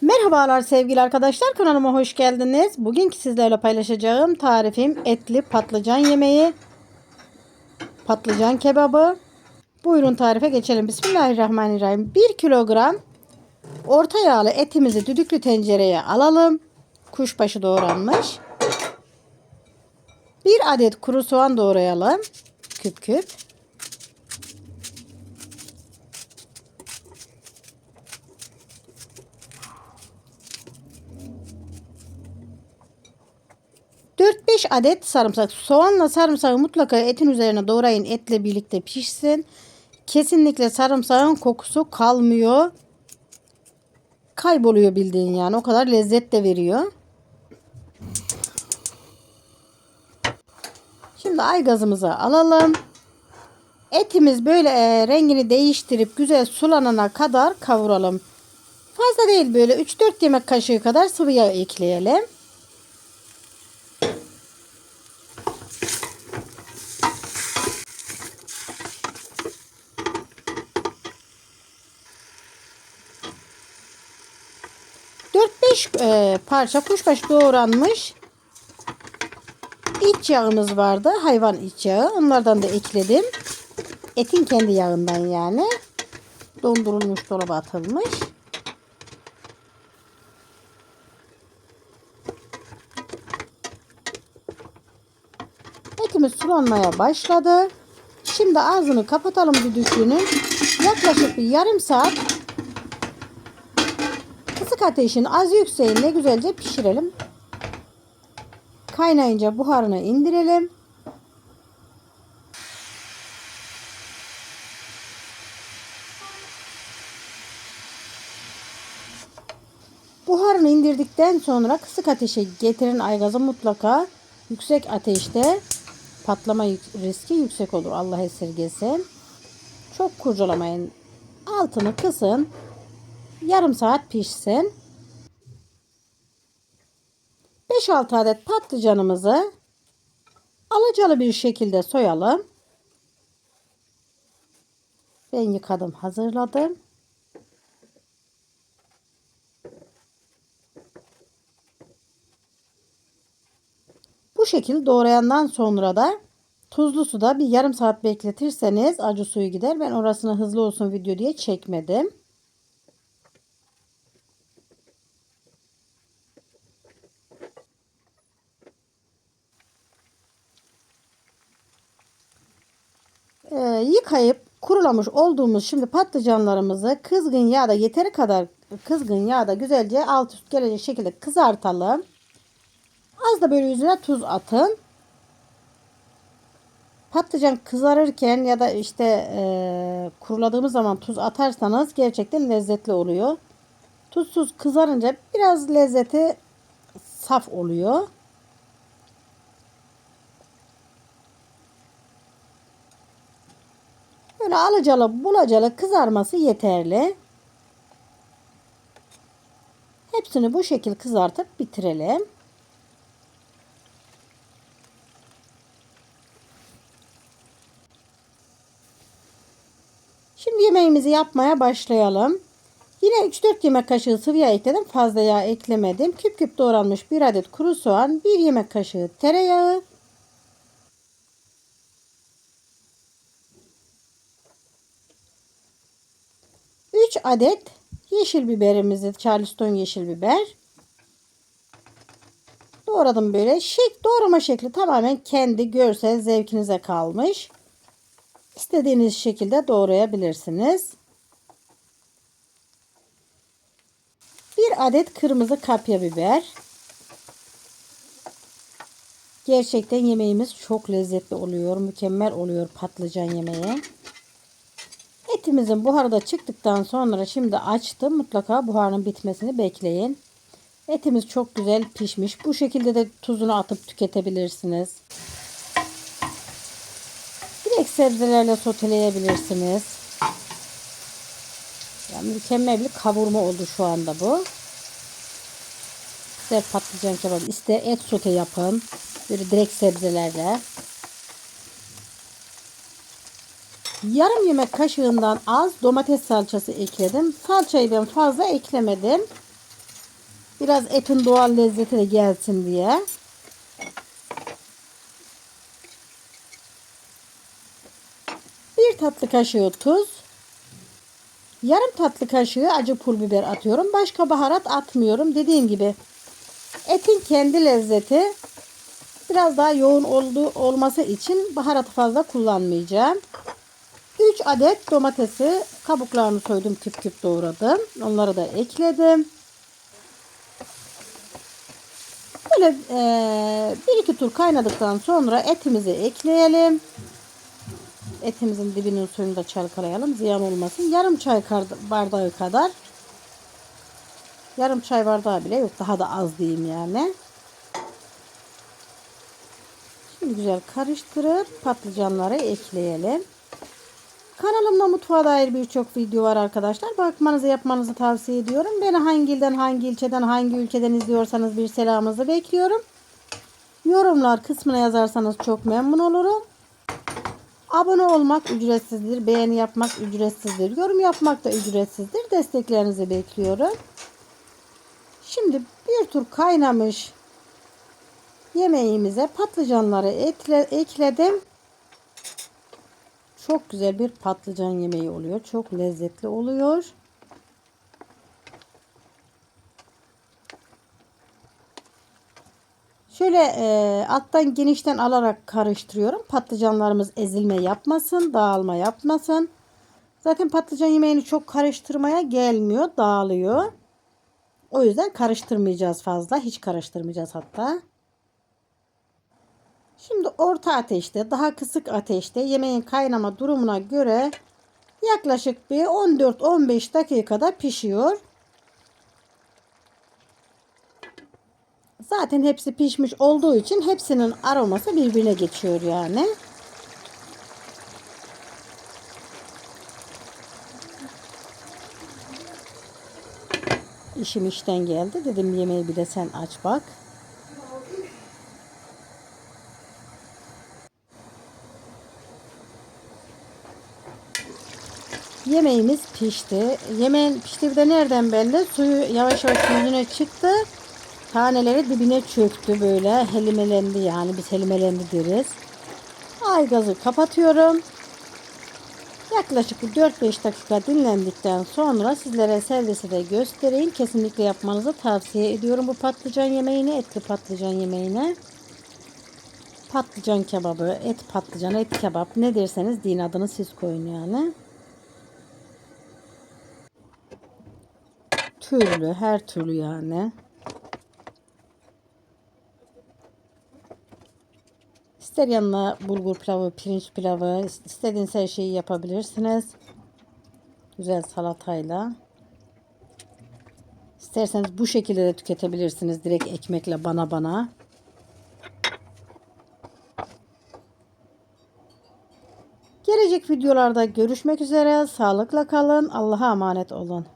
Merhabalar sevgili arkadaşlar kanalıma hoş geldiniz. Bugünkü sizlerle paylaşacağım tarifim etli patlıcan yemeği. Patlıcan kebabı. Buyurun tarife geçelim. Bismillahirrahmanirrahim. 1 kilogram orta yağlı etimizi düdüklü tencereye alalım. Kuşbaşı doğranmış. 1 adet kuru soğan doğrayalım. Küp küp. Dört beş adet sarımsak. Soğanla sarımsağı mutlaka etin üzerine doğrayın. Etle birlikte pişsin. Kesinlikle sarımsağın kokusu kalmıyor. Kayboluyor bildiğin yani. O kadar lezzet de veriyor. Şimdi ay gazımızı alalım. Etimiz böyle e, rengini değiştirip güzel sulanana kadar kavuralım. Fazla değil böyle 3-4 yemek kaşığı kadar sıvı yağ ekleyelim. Beş e, parça kuşbaşı doğranmış iç yağımız vardı. Hayvan iç yağı. Onlardan da ekledim. Etin kendi yağından yani. Dondurulmuş dolaba atılmış. Etimiz sulanmaya başladı. Şimdi ağzını kapatalım düdüklünün. Yaklaşık bir yarım saat kısık ateşin az yükseğinde güzelce pişirelim. Kaynayınca buharını indirelim. Buharını indirdikten sonra kısık ateşe getirin aygazı mutlaka yüksek ateşte patlama riski yüksek olur. Allah esirgesin. Çok kurcalamayın. Altını kısın. Yarım saat pişsin. 5-6 adet patlıcanımızı alacalı bir şekilde soyalım. Ben yıkadım, hazırladım. Bu şekil doğrayandan sonra da tuzlu suda bir yarım saat bekletirseniz acı suyu gider. Ben orasını hızlı olsun video diye çekmedim. Ee, yıkayıp kurulamış olduğumuz şimdi patlıcanlarımızı kızgın yağda yeteri kadar kızgın yağda güzelce alt üst gelecek şekilde kızartalım. Az da böyle yüzüne tuz atın. Patlıcan kızarırken ya da işte e, kuruladığımız zaman tuz atarsanız gerçekten lezzetli oluyor. Tuzsuz kızarınca biraz lezzeti saf oluyor. Böyle alacalı bulacalı kızarması yeterli. Hepsini bu şekil kızartıp bitirelim. Şimdi yemeğimizi yapmaya başlayalım. Yine 3-4 yemek kaşığı sıvı yağ ekledim. Fazla yağ eklemedim. Küp küp doğranmış 1 adet kuru soğan, 1 yemek kaşığı tereyağı, 3 adet yeşil biberimizi Charleston yeşil biber doğradım böyle. Şek doğrama şekli tamamen kendi görsel zevkinize kalmış. İstediğiniz şekilde doğrayabilirsiniz. Bir adet kırmızı kapya biber. Gerçekten yemeğimiz çok lezzetli oluyor. Mükemmel oluyor patlıcan yemeği. Etimizin buharı da çıktıktan sonra şimdi açtım. Mutlaka buharının bitmesini bekleyin. Etimiz çok güzel pişmiş. Bu şekilde de tuzunu atıp tüketebilirsiniz. Direkt sebzelerle soteleyebilirsiniz. Yani mükemmel bir kavurma oldu şu anda bu. İster patlıcan kebabı, ister et sote yapın. Böyle direkt sebzelerle. Yarım yemek kaşığından az domates salçası ekledim. Salçayı ben fazla eklemedim. Biraz etin doğal lezzeti de gelsin diye. Bir tatlı kaşığı tuz. Yarım tatlı kaşığı acı pul biber atıyorum. Başka baharat atmıyorum. Dediğim gibi etin kendi lezzeti biraz daha yoğun olduğu olması için baharatı fazla kullanmayacağım. 3 adet domatesi kabuklarını soydum küp küp doğradım. Onları da ekledim. Böyle e, bir iki tur kaynadıktan sonra etimizi ekleyelim. Etimizin dibinin suyunu da çalkalayalım. Ziyan olmasın. Yarım çay bardağı kadar. Yarım çay bardağı bile yok. Daha da az diyeyim yani. Şimdi güzel karıştırıp patlıcanları ekleyelim. Kanalımda mutfağa dair birçok video var arkadaşlar. Bakmanızı yapmanızı tavsiye ediyorum. Beni hangi ilden, hangi ilçeden, hangi ülkeden izliyorsanız bir selamınızı bekliyorum. Yorumlar kısmına yazarsanız çok memnun olurum. Abone olmak ücretsizdir. Beğeni yapmak ücretsizdir. Yorum yapmak da ücretsizdir. Desteklerinizi bekliyorum. Şimdi bir tur kaynamış yemeğimize patlıcanları ekle, ekledim. Çok güzel bir patlıcan yemeği oluyor. Çok lezzetli oluyor. Şöyle e, alttan genişten alarak karıştırıyorum. Patlıcanlarımız ezilme yapmasın, dağılma yapmasın. Zaten patlıcan yemeğini çok karıştırmaya gelmiyor, dağılıyor. O yüzden karıştırmayacağız fazla. Hiç karıştırmayacağız hatta. Şimdi orta ateşte, daha kısık ateşte yemeğin kaynama durumuna göre yaklaşık bir 14-15 dakikada pişiyor. Zaten hepsi pişmiş olduğu için hepsinin aroması birbirine geçiyor yani. İşim işten geldi. Dedim yemeği bir de sen aç bak. Yemeğimiz pişti. Yemeğin piştiği de nereden belli? Suyu yavaş yavaş yüzüne çıktı. Taneleri dibine çöktü böyle. Helimelendi yani biz helimelendi deriz. Ay gazı kapatıyorum. Yaklaşık 4-5 dakika dinlendikten sonra sizlere servisi de göstereyim. Kesinlikle yapmanızı tavsiye ediyorum bu patlıcan yemeğini, etli patlıcan yemeğine. Patlıcan kebabı, et patlıcan, et kebap ne derseniz deyin adını siz koyun yani. Türlü, her türlü yani. İster yanına bulgur pilavı, pirinç pilavı, istediğiniz her şeyi yapabilirsiniz. Güzel salatayla. İsterseniz bu şekilde de tüketebilirsiniz. Direkt ekmekle bana bana. Gelecek videolarda görüşmek üzere. Sağlıkla kalın. Allah'a emanet olun.